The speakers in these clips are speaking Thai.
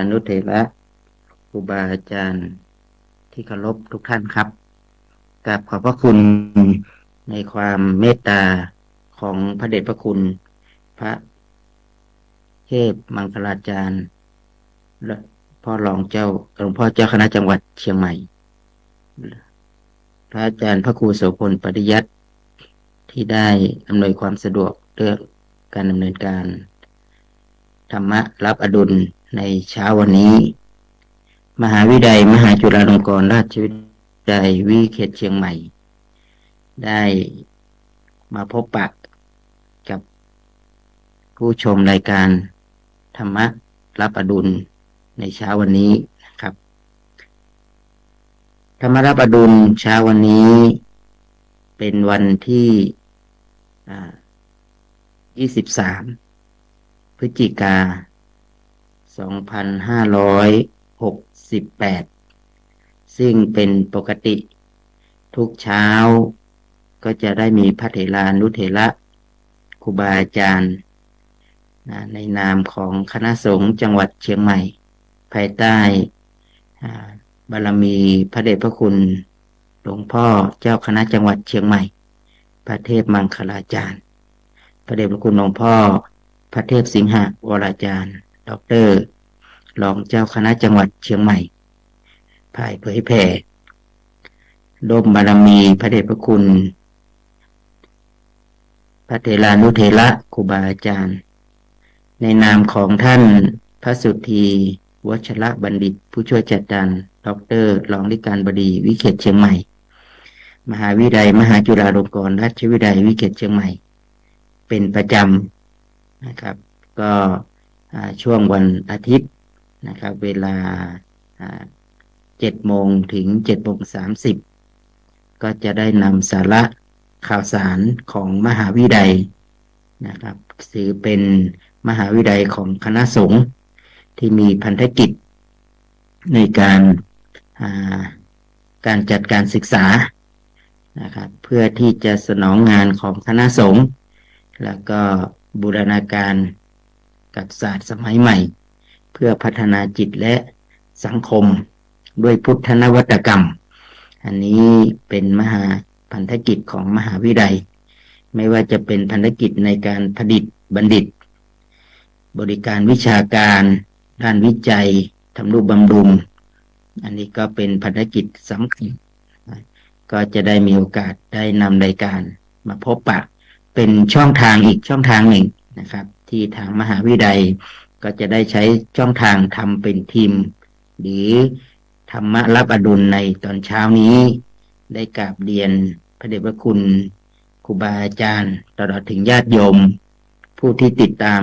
านุเถระครูบาอาจารย์ที่เคารพทุกท่านครับกราบขอบพระคุณในความเมตตาของพระเดชพระคุณ พระเทพมังคลาจารย์และพ่อรองเจ้าหลวงพ่อเจ้าคณะจังหวัดเชียงใหม่ พระอาจารย์พระครูโสพลปฏิยัติที่ได้อำนวยความสะดวกเรื่องการดำเนินการ ธรรมะรับอดุล ในเช้าวันนี้ มหาวิทยาลัยมหาจุฬาลงกรณราชวิทยาลัยวิเขตเชียงใหม่ ได้มาพบปะกับผู้ชมรายการธรรมะรับอดุลในเช้าวันนี้นะครับ ธรรมรับอดุลเช้าวันนี้ เป็นวันที่ยี่สิบสามพฤศจิกา สองพันห้าร้อยหกสิบแปดซึ่งเป็นปกติ ทุกเช้า ก็จะได้มีพระเถรานุเถระครูบาอาจารย์ในนามของคณะสงฆ์จังหวัดเชียงใหม่ ภายใต้บารมีพระเดชพระคุณหลวงพ่อเจ้าคณะจังหวัดเชียงใหม่ พระเทพมังคลาจารย์ พระเดชพระคุณหลวงพ่อ พระเทพสิงหวราจารย์ ด็อกเตอร์รองเจ้าคณะจังหวัดเชียงใหม่ภายเผยแผ่ดมบารมีพระเดชพระคุณ พระเทรานุเทระครูบาอาจารย์ ในนามของท่านพระสุธีวชระบัณฑิต ผู้ช่วยจัดการดรรองลิการบดีวิเขตเชียงใหม่ มหาวิทยาลัยมหาจุฬาลงกรณราชวิทยาลัยวิเขตเชียงใหม่ เป็นประจำนะครับ ก็ ช่วงวันอาทิตย์นะครับ เวลาเจ็ดโมงถึงเจ็ดโมงสามสิบก็จะได้นำสาระข่าวสารของมหาวิทยาลัยนะครับถือเป็นมหาวิทยาลัยของคณะสงฆ์ที่มีพันธกิจในการการจัดการศึกษานะครับเพื่อที่จะสนองงานของคณะสงฆ์แล้วก็บูรณาการ กับศาสตร์สมัยใหม่ เพื่อพัฒนาจิตและสังคมด้วยพุทธนวัตกรรม อันนี้เป็นมหาพันธกิจของมหาวิทยาลัย ไม่ว่าจะเป็นพันธกิจในการผลิตบัณฑิต บริการวิชาการด้านวิจัยทำรูปบำรุง อันนี้ก็เป็นภารกิจสำคัญก็จะได้มีโอกาสได้นำรายการมาพบปะเป็นช่องทางอีกช่องทางหนึ่งนะครับ ที่ทางมหาวิทยาลัยก็จะได้ใช้ช่องทางทำเป็นทีม หรือธรรมะรับอดุลในตอนเช้านี้ ได้กราบเรียนพระเดชพระคุณครูบาอาจารย์ตลอดถึงญาติโยม ผู้ที่ติดตาม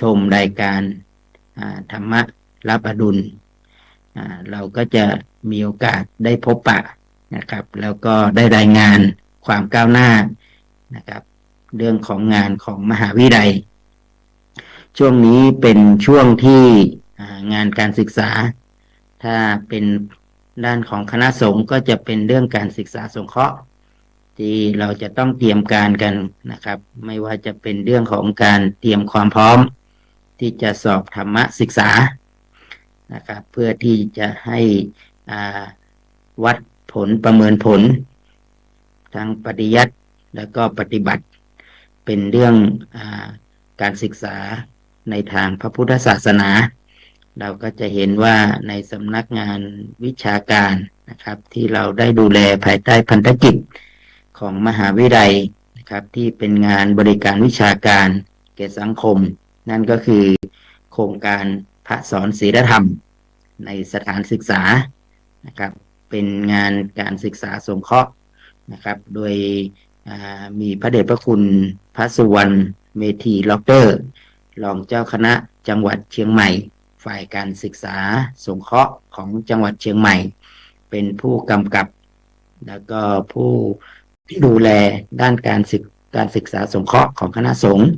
ชมรายการธรรมะรับอดุลเราก็จะมีโอกาสได้พบปะนะครับ แล้วก็ได้รายงานความก้าวหน้านะครับ เรื่องของงานของมหาวิทยาลัย ช่วงนี้เป็นช่วงที่งานการศึกษา ถ้าเป็นด้านของคณะสงฆ์ก็จะเป็นเรื่องการศึกษาสงเคราะห์ ที่เราจะต้องเตรียมการกันนะครับ ไม่ว่าจะเป็นเรื่องของการเตรียมความพร้อม ที่จะสอบธรรมศึกษานะครับ เพื่อที่จะให้วัดผลประเมินผลทางปฏิยัติแล้วก็ปฏิบัติเป็นเรื่องอการศึกษา ในทางพระพุทธศาสนา เราก็จะเห็นว่าในสำนักงานวิชาการนะครับ ที่เราได้ดูแลภายใต้พันธกิจของมหาวิทยาลัยนะครับ ที่เป็นงานบริการวิชาการแก่สังคม นั่นก็คือโครงการพระสอนศีลธรรม ในสถานศึกษานะครับ เป็นงานการศึกษาสงเคราะห์นะครับ โดยมีพระเดชพระคุณพระสุวรรณเมธีล็อกเตอร์ รองเจ้าคณะจังหวัดเชียงใหม่ ฝ่ายการศึกษาสงเคราะห์ของจังหวัดเชียงใหม่ เป็นผู้กำกับ แล้วก็ผู้ดูแลด้านการศึกการศึกษาสงเคราะห์ของคณะสงฆ์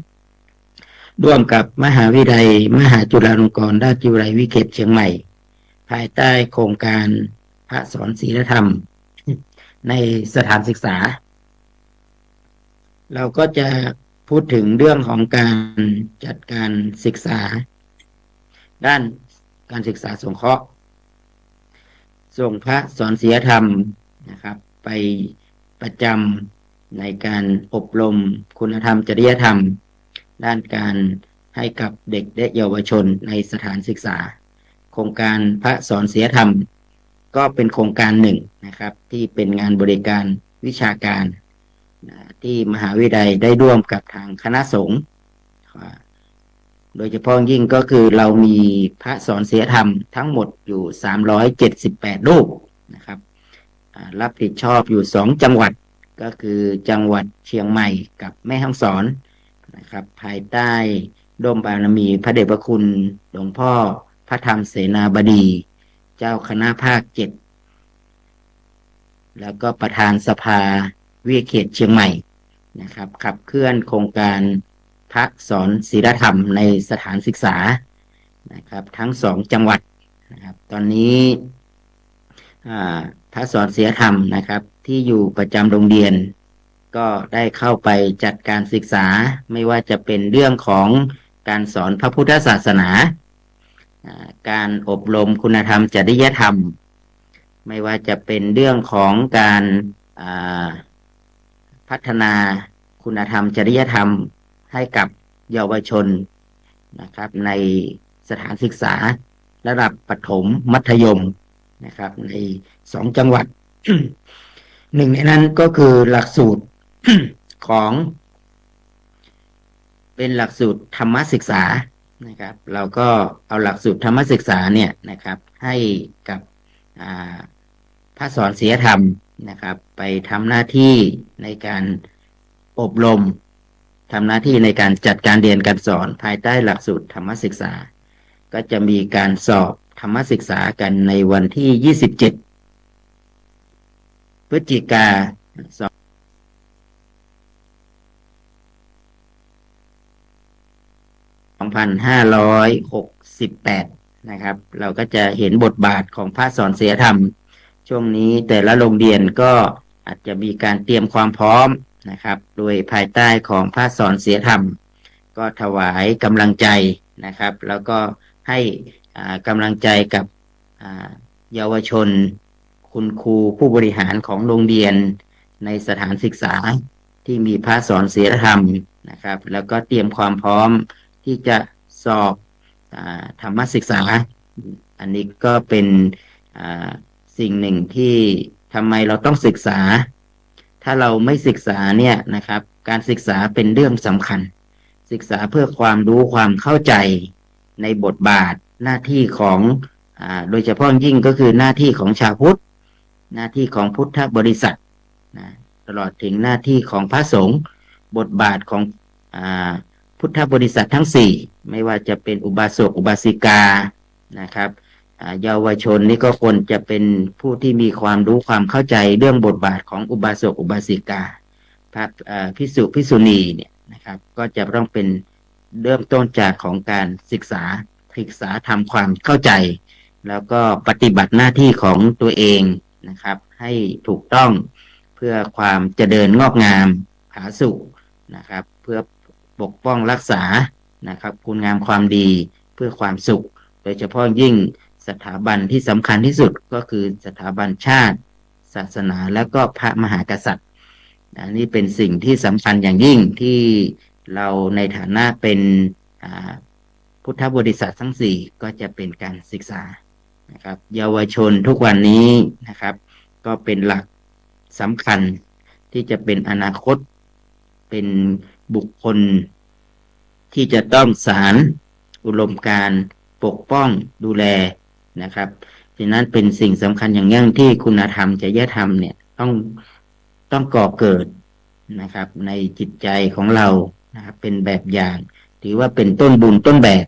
ร่วมกับมหาวิทยาลัย มหาจุฬาลงกรณราชวิทยาลัยวิเขตเชียงใหม่ ภายใต้โครงการพระสอนศีลธรรม ในสถานศึกษา เราก็จะ พูดถึงเรื่องของการจัดการศึกษา ด้านการศึกษาสงเคราะห์ ส่งพระสอนศีลธรรมนะครับ ไปประจำในการอบรมคุณธรรมจริยธรรม ด้านการให้กับเด็กและเยาวชนในสถานศึกษา โครงการพระสอนศีลธรรม ก็เป็นโครงการหนึ่งนะครับ ที่เป็นงานบริการวิชาการ นะที่มหาวิทยาลัยได้ร่วมกับทางคณะสงฆ์โดยเฉพาะยิ่งก็คือเรามีพระสอนศีลธรรมทั้งหมดอยู่ 378 รูปนะครับรับผิดชอบอยู่ 2 จังหวัดก็คือจังหวัดเชียงใหม่กับแม่ฮ่องสอนนะครับ ภายใต้ร่มบารมีพระเดชพระคุณหลวงพ่อพระธรรมเสนาบดี เจ้าคณะภาคเจ็ดแล้วก็ประธานสภา วิทยาเขตเชียงใหม่นะครับ ขับเคลื่อนโครงการพระสอนศีลธรรมในสถานศึกษานะครับ ทั้งสองจังหวัดนะครับ ตอนนี้พระสอนศีลธรรมนะครับ ที่อยู่ประจำโรงเรียน ก็ได้เข้าไปจัดการศึกษาไม่ว่าจะเป็นเรื่องของการสอนพระพุทธศาสนาการอบรมคุณธรรมจริยธรรม ไม่ว่าจะเป็นเรื่องของการา พัฒนาคุณธรรม จริยธรรมให้กับเยาวชนนะครับ ในสถานศึกษาระดับประถมมัธยมนะครับ ในสองจังหวัด หนึ่งในนั้นก็คือหลักสูตรของ เป็นหลักสูตรธรรมศึกษานะครับ เราก็เอาหลักสูตรธรรมศึกษาเนี่ยนะครับ ให้กับพระสอนศีลธรรม นะครับ ไปทำหน้าที่ในการอบรมทำหน้าที่ในการจัดการเรียนการสอนภายใต้หลักสูตรธรรมศึกษา ก็จะมีการสอบธรรมศึกษากันในวันที่ 27 พฤศจิกาสอง2568 นะครับ เราก็จะเห็นบทบาทของพระสอนเสียธรรม ช่วงนี้แต่ละโรงเรียนก็อาจจะมีการเตรียมความพร้อมนะครับ โดยภายใต้ของพระสอนเสียธรรม ก็ถวายกำลังใจนะครับ แล้วก็ให้กำลังใจกับเยาวชน คุณครูผู้บริหารของโรงเรียนในสถานศึกษาที่มีพระสอนศีลธรรมนะครับ แล้วก็เตรียมความพร้อมที่จะสอบอธรรมศึกษา อันนี้ก็เป็น สิ่งหนึ่งที่ทำไมเราต้องศึกษา ถ้าเราไม่ศึกษาเนี่ยนะครับ การศึกษาเป็นเรื่องสำคัญ ศึกษาเพื่อความรู้ความเข้าใจในบทบาทหน้าที่ของอโดยเฉพาะยิ่งก็คือหน้าที่ของชาวพุทธ หน้าที่ของพุทธบริษัทนะตลอดถึงหน้าที่ของพระสงฆ์บทบาทของอพุทธบริษัททั้งสี่ไม่ว่าจะเป็นอุบาสกอุบาสิกานะครับ เยาวชนนี่ก็ควรจะเป็นผู้ที่มีความรู้ความเข้าใจเรื่องบทบาทของอุบาสกอุบาสิกาพระพิสุพิสุณีเนี่ยนะครับ ก็จะต้องเป็นเริ่มต้นจากของการศึกษาศึกษาทำความเข้าใจ แล้วก็ปฏิบัติหน้าที่ของตัวเองนะครับ ให้ถูกต้องเพื่อความเจริญงอกงามผาสุนะครับ เพื่อปกป้องรักษานะครับ คุณงามความดีเพื่อความสุข โดยเฉพาะยิ่ง สถาบันที่สำคัญที่สุดก็คือสถาบันชาติ ศาสนาแล้วก็พระมหากษัตริย์อันนี้เป็นสิ่งที่สำคัญอย่างยิ่งที่เราในฐานะเป็นพุทธบริษัททั้งสี่ก็จะเป็นการศึกษานะครับเยาวชนทุกวันนี้นะครับ ก็เป็นหลักสำคัญที่จะเป็นอนาคตเป็นบุคคล ที่จะต้องสารอุดมการปกป้องดูแล นะครับฉะนั้นเป็นสิ่งสำคัญอย่างยิ่งที่คุณธรรมจริยธรรมเนี่ยต้องต้องก่อเกิดนะครับ ในจิตใจของเรานะครับเป็นแบบอย่าง ถือว่าเป็นต้นบุญต้นแบบ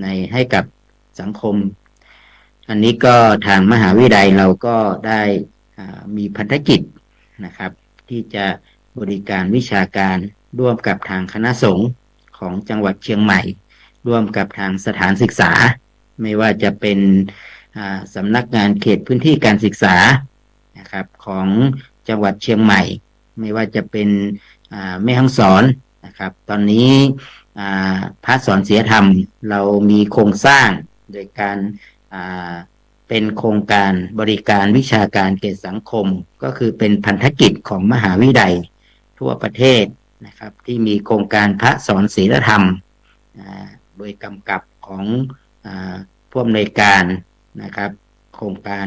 ในให้กับสังคม อันนี้ก็ทางมหาวิทยาลัยเราก็ได้มีพันธกิจนะครับ ที่จะบริการวิชาการร่วมกับทางคณะสงฆ์ของจังหวัดเชียงใหม่ ร่วมกับทางสถานศึกษา ไม่ว่าจะเป็นสำนักงานเขตพื้นที่การศึกษานะครับของจังหวัดเชียงใหม่ ไม่ว่าจะเป็นแม่ฮ่องสอนนะครับ ตอนนี้พระสอนเสียธรรมเรามีโครงสร้างโดยการเป็นโครงการบริการวิชาการเกษสังคม ก็คือเป็นพันธกิจของมหาวิทยาลัยทั่วประเทศนะครับ ที่มีโครงการพระสอนศีลธรรมโดยกำกับของ ผู้อำนวยการนะครับ โครงการ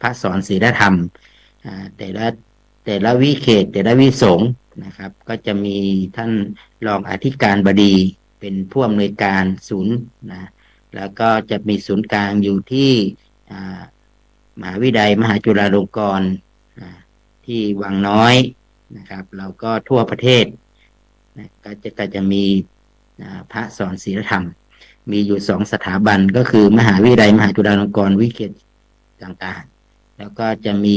พระสอนศีลธรรมแต่ละแต่ละวิเขต แต่ละวิสงนะครับ ก็จะมีท่านรองอธิการบดีเป็นผู้อำนวยการศูนย์นะแล้วก็จะมีศูนย์กลางอยู่ที่มหาวิทยาลัยมหาจุฬาลงกรณ์ที่วังน้อยนะครับ เราก็ทั่วประเทศนะก็จะก็จะมีพระสอนศีลธรรม มีอยู่สองสถาบันก็คือมหาวิทยาลัยมหาจุฬาลงกรณ์วิเขตต่างๆ แล้วก็จะมี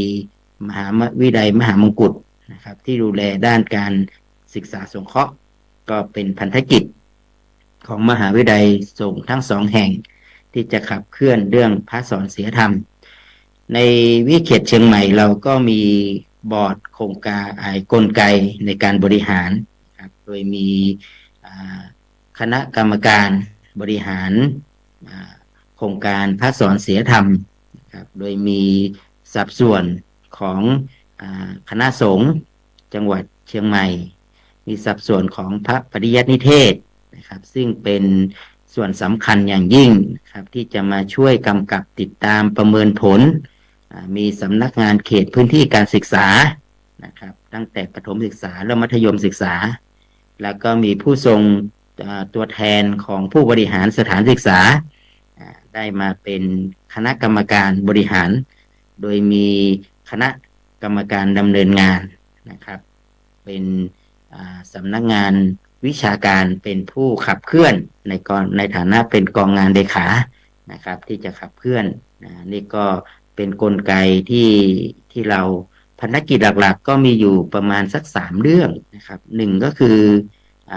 มหาวิทยาลัยมหามงกุฎนะครับ ที่ดูแลด้านการศึกษาสงเคราะห์ ก็เป็นพันธกิจของมหาวิทยาลัยส่งทั้งสองแห่ง ที่จะขับเคลื่อนเรื่องพระสอนเสียธรรม ในวิเขตเชียงใหม่เราก็มีบอร์ดโครงการไอ้กลไกในการบริหารครับโดยมีคณะกรรมการ บริหารโครงการพระสอนเสียธรรมครับโดยมีสัดส่วนของอคณะสงฆ์จังหวัดเชียงใหม่ มีสัดส่วนของพระปริยัตินิเทศนะครับ ซึ่งเป็นส่วนสำคัญอย่างยิ่งครับที่จะมาช่วยกำกับติดตามประเมินผล มีสำนักงานเขตพื้นที่การศึกษานะครับ ตั้งแต่ประถมศึกษาและมัธยมศึกษา แล้วก็มีผู้ทรง ตัวแทนของผู้บริหารสถานศึกษา ได้มาเป็นคณะกรรมการบริหาร โดยมีคณะกรรมการดำเนินงานนะครับ เป็นสำนักงานวิชาการเป็นผู้ขับเคลื่อนในกองในฐานะเป็นกองงานเลขานะครับ ที่จะขับเคลื่อนนะนี่ก็เป็นนกลไกที่ที่เราภารกิจหลักๆ ก็มีอยู่ประมาณสักสามเรื่องนะครับหนึ่งก็คืออ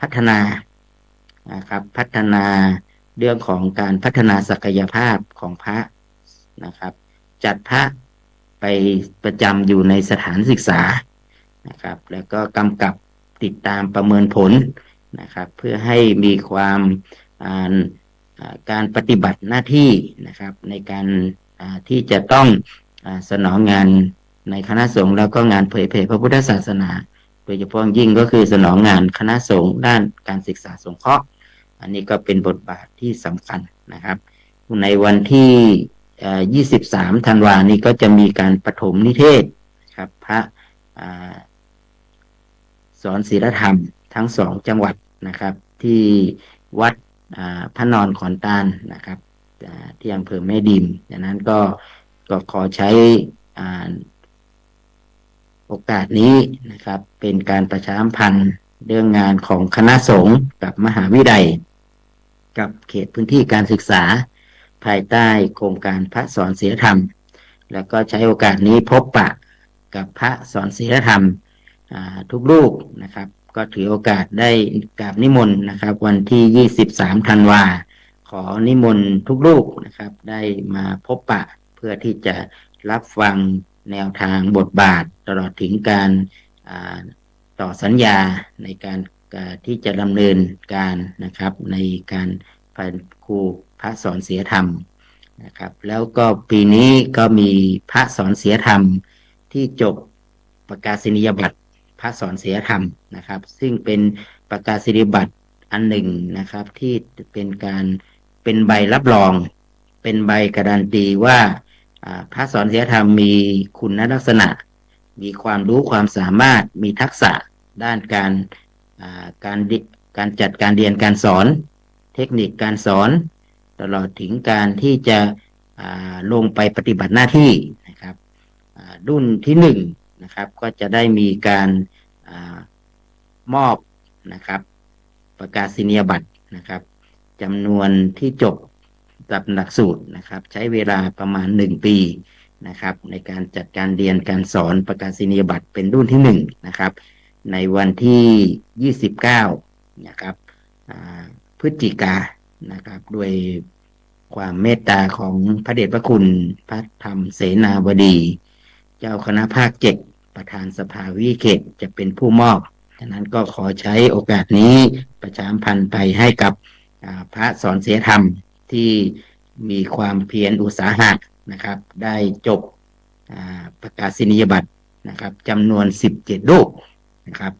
พัฒนานะครับ พัฒนาเรื่องของการพัฒนาศักยภาพของพระนะครับ จัดพระไปประจำอยู่ในสถานศึกษานะครับ แล้วก็กำกับติดตามประเมินผลนะครับ เพื่อให้มีความการปฏิบัติหน้าที่นะครับ ในการที่จะต้องอสนองงานในคณะสงฆ์แล้วก็งานเผยแผ่พระพุทธศาสนา โดยเฉพาะยิ่งก็คือสนองงานคณะสงฆ์ด้านการศึกษาสงเคราะห์ อันนี้ก็เป็นบทบาทที่สำคัญนะครับ ในวันที่ 23 ธันวานี้ก็จะมีการปฐมนิเทศครับพระสอนศีลธรรมทั้งสองจังหวัดนะครับ ที่วัดพระนอนขอนตาลนะครับที่อำเภอแม่ดิมดังนั้นก็ก็ขอใช้ โอกาสนี้นะครับ เป็นการประชาสัมพันธ์เรื่องงานของคณะสงฆ์กับมหาวิทยาลัย กับเขตพื้นที่การศึกษา ภายใต้โครงการพระสอนศีลธรรม แล้วก็ใช้โอกาสนี้พบปะกับพระสอนศีลธรรมทุกลูกนะครับ ก็ถือโอกาสได้กราบนิมนต์นะครับ วันที่ 23 ธันวา ขอนิมนต์ทุกลูกนะครับ ได้มาพบปะเพื่อที่จะรับฟัง แนวทางบทบาทตลอดถึงการต่อสัญญาในการที่จะดำเนินการนะครับในการพันครูพระสอนเสียธรรมนะครับ แล้วก็ปีนี้ก็มีพระสอนเสียธรรมที่จบประกาศนียบัตรพระสอนเสียธรรมนะครับ ซึ่งเป็นประกาศนียบัตรอันหนึ่งนะครับที่เป็นการเป็นใบรับรอง เป็นใบการันตีว่า พระสอนเสียธรรมมีคุณลักษณะ มีความรู้ความสามารถมีทักษะด้านการการการจัดการเรียนการสอน เทคนิคการสอน ตลอดถึงการที่จะลงไปปฏิบัติหน้าที่นะครับรุ่นที่หนึ่งนะครับก็จะได้มีการอมอบนะครับ ประกาศนียบัตรนะครับจำนวนที่จบ กับหลักสูตรนะครับ ใช้เวลาประมาณ 1 ปีนะครับ ในการจัดการเรียนการสอนประกาศนียบัตรเป็นรุ่นที่1นะครับ ในวันที่ 29 นะครับพฤศจิกานะครับ ด้วยความเมตตาของพระเดชพระคุณพระธรรมเสนาบดี เจ้าคณะภาคเจ็ดประธานสภาวิเขตจะเป็นผู้มอบฉะนั้นก็ขอใช้โอกาสนี้ประชามพันธ์ไปให้กับพระสอนเสียธรรม ที่มีความเพียรอุตสาหะนะครับ ได้จบประกาศนียบัตรนะครับจำนวน 17 รูปนะครับ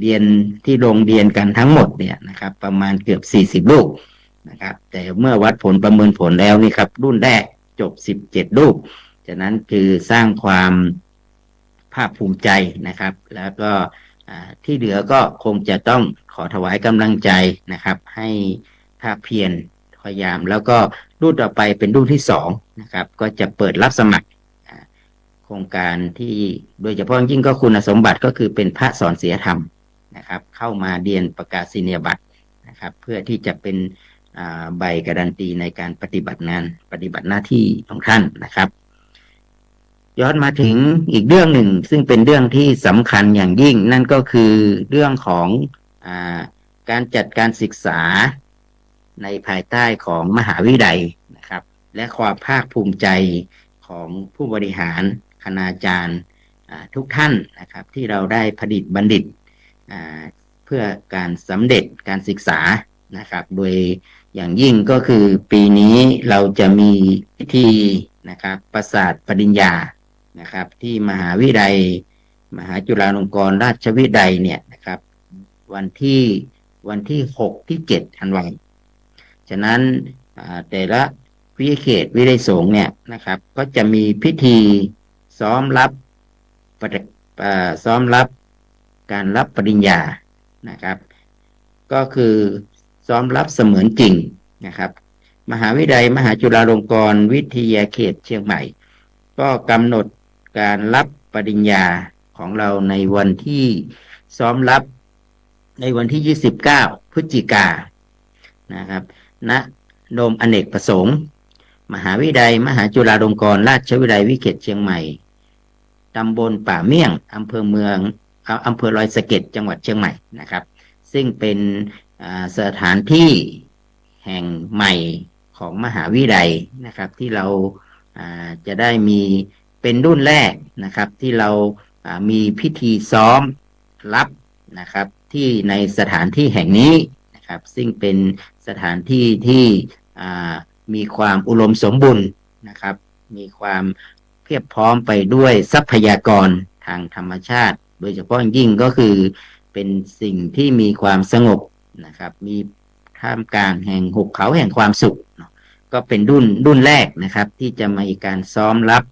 เรียนที่โรงเรียนกันทั้งหมดเนี่ยนะครับ ประมาณเกือบ 40ลูกนะครับ แต่เมื่อวัดผลประเมินผลแล้วนี่ครับ รุ่นแรกจบ 17ลูกฉะนั้นคือสร้างความภาคภูมิใจนะครับ แล้วก็ที่เหลือก็คงจะต้องขอถวายกำลังใจนะครับ ให้ภาคเพียร พยายาม แล้วก็รุ่นต่อไปเป็นรุ่นที่สองนะครับ ก็จะเปิดรับสมัครโครงการที่โดยเฉพาะยิ่งก็คุณสมบัติก็คือเป็นพระสอนเสียธรรมนะครับ เข้ามาเรียนประกาศนียบัตรนะครับ เพื่อที่จะเป็นใบการันตีในการปฏิบัติงานปฏิบัติหน้าที่ของท่านนะครับ ย้อนมาถึงอีกเรื่องหนึ่ง ซึ่งเป็นเรื่องที่สำคัญอย่างยิ่ง นั่นก็คือเรื่องของอการจัดการศึกษา ในภายใต้ของมหาวิทยาลัยนะครับ และความภาคภูมิใจของผู้บริหารคณาจารย์ทุกท่านนะครับที่เราได้ผลิตบัณฑิตเพื่อการสำเร็จการศึกษานะครับ โดยอย่างยิ่งก็คือปีนี้เราจะมีพิธีนะครับประสาทปริญญานะครับ ที่มหาวิทยาลัย มหาจุฬาลงกรณราชวิทยาลัยเนี่ยนะครับ วันที่วันที่หกที่เจ็ดธันวาคม ฉะนั้นแต่ละวิทยาเขตวิทยาสงเนี่ยนะครับ ก็จะมีพิธีซ้อมรับปฏิอ่าซ้อมรับการรับปริญญานะครับ ก็คือซ้อมรับเสมือนจริงนะครับ มหาวิทยาลัยมหาจุฬาลงกรณ์วิทยาเขตเชียงใหม่ ก็กำหนดการรับปริญญาของเราในวันที่ซ้อมรับในวันที่ 29 พฤศจิกานะครับ ณโดมอเนกประสงค์ มหาวิทยาลัยมหาจุฬาลงกรณราชวิทยาลัยวิเขตเชียงใหม่ตำบลป่าเมี่ยงอำเภอเมืองอำเภอลอยสะเก็ดจังหวัดเชียงใหม่นะครับ ซึ่งเป็นสถานที่แห่งใหม่ของมหาวิทยาลัยนะครับ ที่เราจะได้มีเป็นรุ่นแรกนะครับ ที่เรามีพิธีซ้อมรับนะครับ ที่ในสถานที่แห่งนี้ นะครับ ซึ่งเป็นสถานที่ที่มีความอุดมสมบูรณ์นะครับ มีความเพียบพร้อมไปด้วยทรัพยากรทางธรรมชาติ โดยเฉพาะยิ่งก็คือเป็นสิ่งที่มีความสงบนะครับ มีท่ามกลางแห่งหุบเขาแห่งความสุข ก็เป็นรุ่นรุ่นแรกนะครับ ที่จะมีการซ้อมรับ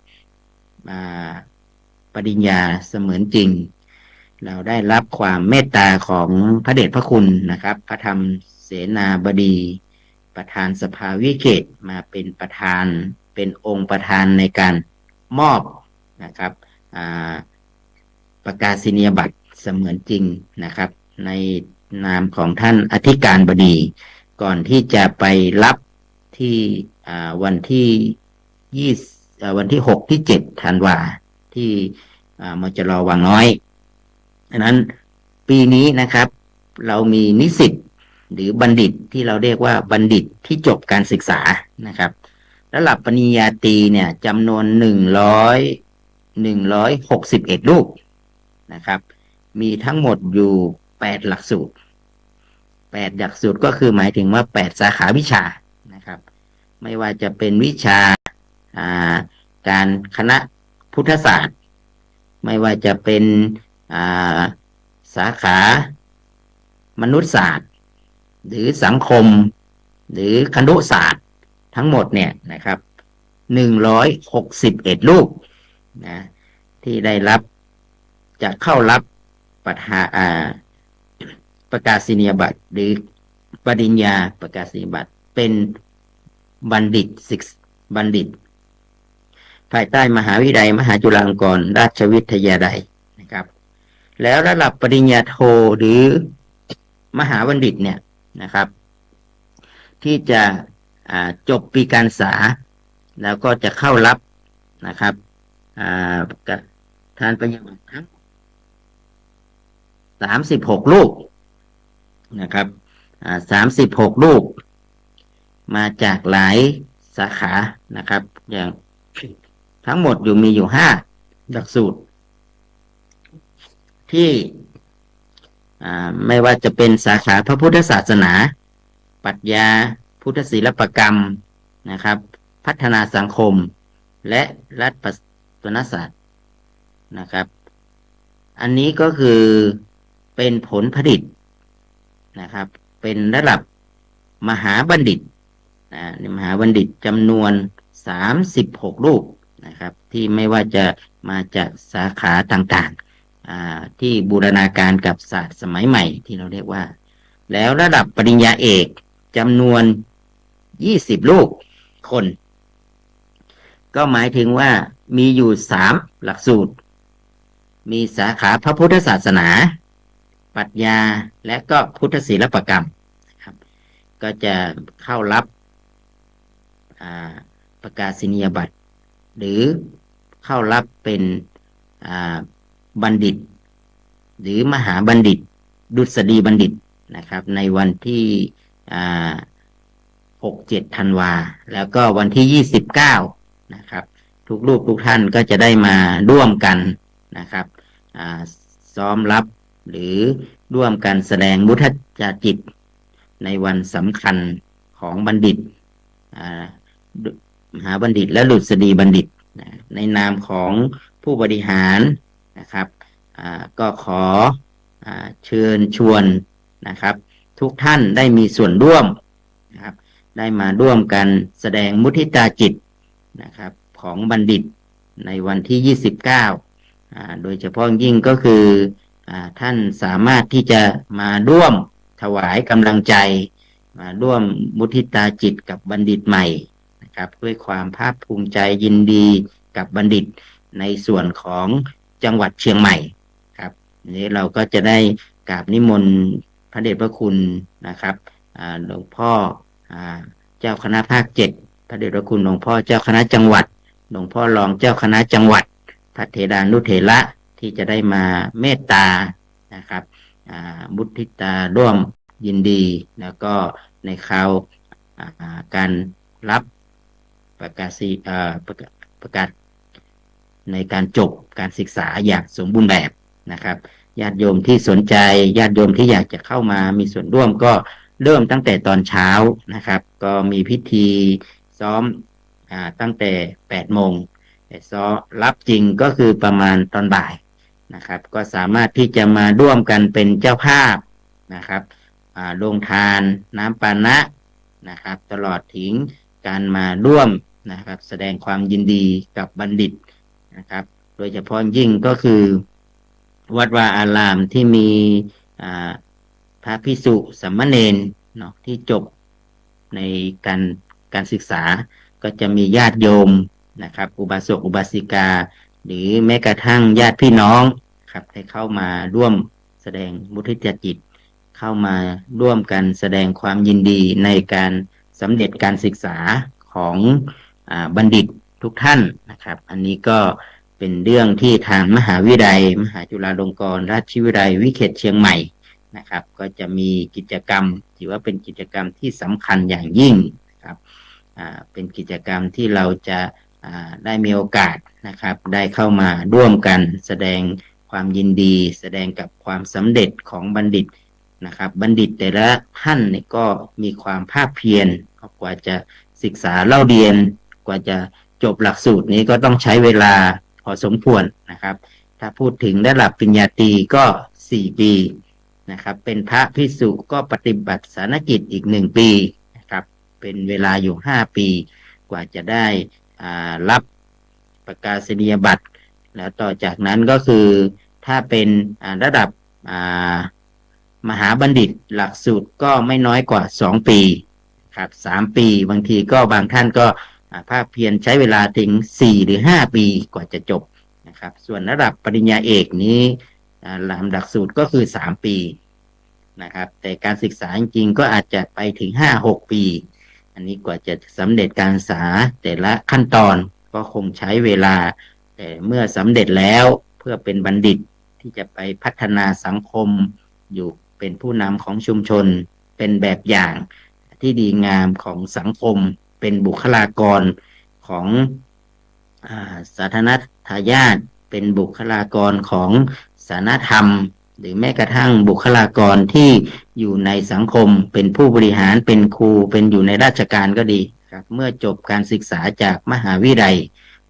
ปริญญาเสมือนจริง เราได้รับความเมตตาของพระเดชพระคุณนะครับ พระธรรมเสนาบดี ประธานสภาวิเกตมาเป็นประธานเป็นองค์ประธานในการมอบนะครับประกาศนียบัตรเสมือนจริงนะครับ ในนามของท่านอธิการบดี ก่อนที่จะไปรับที่วันที่ยี่วันที่หกที่เจ็ดธันวาที่มจรวังน้อย ดังนั้นปีนี้นะครับ เรามีนิสิตหรือบัณฑิตที่เราเรียกว่าบัณฑิตที่จบการศึกษานะครับระดับปริญญาตรีเนี่ยจำนวนหนึ่งร้อยหนึ่งร้อยหกสิบเอ็ดลูกนะครับ มีทั้งหมดอยู่แปดหลักสูตรแปดหลักสูตรก็คือหมายถึงว่าแปดสาขาวิชานะครับ ไม่ว่าจะเป็นวิชาาการคณะพุทธศาสตร์ ไม่ว่าจะเป็น สาขามนุษยศาสตร์ หรือสังคม หรือคณุศาสตร์ทั้งหมดเนี่ยนะครับหนึ่งร้อยหกสิบเอ็ดลูกนะที่ได้รับจะเข้ารับประทาอ่าประกาศนียบัตร หรือปริญญาประกาศนียบัตร เป็นบัณฑิตศึกษบัณฑิต ภายใต้มหาวิทยาลัยมหาจุฬาลงกรณราชวิทยาลัย แล้วระดับปริญญาโทหรือมหาบัณฑิตเนี่ยนะครับ ที่จะจบปีการศึกษา แล้วก็จะเข้ารับนะครับอ่ากับทานปริญญาบัตรทั้งสามสิบหกลูกนะครับสามสิบหกลูก มาจากหลายสาขานะครับ อย่างทั้งหมดอยู่มีอยู่ห้าหลักสูตร ที่ไม่ว่าจะเป็นสาขาพระพุทธศาสนา ปรัชญาพุทธศิลปกรรมนะครับ พัฒนาสังคม และรัฐประศาสตร์นะครับ อันนี้ก็คือเป็นผลผลิตนะครับ เป็นระดับมหาบัณฑิตนะมหาบัณฑิตจำนวนสามสิบหกรูปนะครับ ที่ไม่ว่าจะมาจากสาขาต่างๆ ที่บูรณาการกับศาสตร์สมัยใหม่ที่เราเรียกว่า แล้วระดับปริญญาเอกจำนวนยี่สิบลูกคน ก็หมายถึงว่ามีอยู่สามหลักสูตร มีสาขาพระพุทธศาสนา ปรัชญาและก็พุทธศิลปกรรมครับ ก็จะเข้ารับประกาศนียบัตร หรือเข้ารับเป็น บัณฑิต หรือมหาบัณฑิต ดุษฎีบัณฑิตนะครับ ในวันที่หกเจ็ดธันวา แล้วก็วันที่ยี่สิบเก้านะครับ ทุกลูกทุกท่านก็จะได้มาร่วมกันนะครับซ้อมรับหรือร่วมกันแสดงมุทจาจิต ในวันสำคัญของบัณฑิตมหาบัณฑิตและหลุดสดีบัณฑิต ในนามของผู้บริหาร นะครับก็ขออเชิญชวนนะครับ ทุกท่านได้มีส่วนร่วมนะครับ ได้มาร่วมกันแสดงมุทิตาจิตนะครับ ของบัณฑิตในวันที่ 29 โดยเฉพาะยิ่งก็คืออท่านสามารถที่จะมาร่วมถวายกำลังใจ มาร่วมมุทิตาจิตกับบัณฑิตใหม่นะครับ ด้วยความภาคภูมิใจยินดีกับบัณฑิตในส่วนของ จังหวัดเชียงใหม่ครับนี้เราก็จะได้กราบนิมนต์พระเดชพระคุณนะครับหลวงพ่ออเจ้าคณะภาคเจ็ดพระเดชพระคุณหลวงพ่อเจ้าคณะจังหวัด หลวงพ่อรองเจ้าคณะจังหวัดพระเทดานุเถระที่จะได้มาเมตตานะครับมุทิตาร่วมยินดี แล้วก็ในข่าวการรับประกาศประกาศ ในการจบการศึกษาอย่างสมบูรณ์แบบนะครับญาติโยมที่สนใจญาติโยมที่อยากจะเข้ามามีส่วนร่วมก็เริ่มตั้งแต่ตอนเช้านะครับ ก็มีพิธีซ้อมอตั้งแต่8โมงแต่ซ้อรับจริงก็คือประมาณตอนบ่ายนะครับ ก็สามารถที่จะมาร่วมกันเป็นเจ้าภาพนะครับลงทานน้ำปานะนะครับ ตลอดถึงการมาร่วมนะครับ แสดงความยินดีกับบัณฑิต นะครับ โดยเฉพาะยิ่งก็คือ วัดวาอารามที่มีพระพิสุสัมมเนนเนาะที่จบในการการศึกษาก็จะมีญาติโยมนะครับ อุบาสกอุบาสิกา หรือแม้กระทั่งญาติพี่น้องครับให้เข้ามาร่วมแสดงมุทิตจิต เข้ามาร่วมกันแสดงความยินดีในการสำเร็จการศึกษาของอบัณฑิต ทุกท่านนะครับ อันนี้ก็เป็นเรื่องที่ทางมหาวิทยาลัย มหาจุฬาลงกรณราชวิทยาลัยวิเขตเชียงใหม่นะครับ ก็จะมีกิจกรรมถือว่าเป็นกิจกรรมที่สำคัญอย่างยิ่งครับเป็นกิจกรรมที่เราจะได้มีโอกาสนะครับ ได้เข้ามาร่วมกันแสดงความยินดี แสดงกับความสำเร็จของบัณฑิตนะครับ บัณฑิตแต่ละท่านเนี่ยก็มีความภาคเพียรกว่าจะศึกษาเล่าเรียนกว่าจะ จบหลักสูตรนี้ก็ต้องใช้เวลาพอสมควรนะครับ ถ้าพูดถึงระดับปริญญาตรีก็สี่ปีนะครับ เป็นพระพิสุก็ปฏิบัติสารกิจอีกหนึ่งปีนะครับ เป็นเวลาอยู่ห้าปี กว่าจะได้รับประกาศนียบัตร แล้วต่อจากนั้นก็คือถ้าเป็นระดับมหาบัณฑิตหลักสูตรก็ไม่น้อยกว่าสองปีครับสามปี บางทีก็บางท่านก็ ภาคเพียรใช้เวลาถึงสี่หรือห้าปีกว่าจะจบนะครับ ส่วนระดับปริญญาเอกนี้ลำดักสูตรก็คือสามปีนะครับ แต่การศึกษาจริงก็อาจจะไปถึงห้าหกปี อันนี้กว่าจะสำเร็จการศึกษาแต่ละขั้นตอนก็คงใช้เวลา แต่เมื่อสำเร็จแล้วเพื่อเป็นบัณฑิตที่จะไปพัฒนาสังคมอยู่เป็นผู้นำของชุมชน เป็นแบบอย่างที่ดีงามของสังคม เป็นบุคลากรของอสาธารณทายาทเป็นบุคลากรของสานธรรม หรือแม้กระทั่งบุคลากรที่อยู่ในสังคม เป็นผู้บริหารเป็นครูเป็นอยู่ในราชการก็ดีครับ เมื่อจบการศึกษาจากมหาวิทยาลัย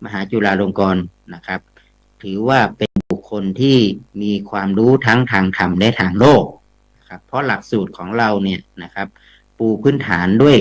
มหาจุฬาลงกรณ์นะครับ ถือว่าเป็นบุคคลที่มีความรู้ทั้งทางธรรมและทางโลกครับเพราะหลักสูตรของเราเนี่ยนะครับ ปูพื้นฐานด้วย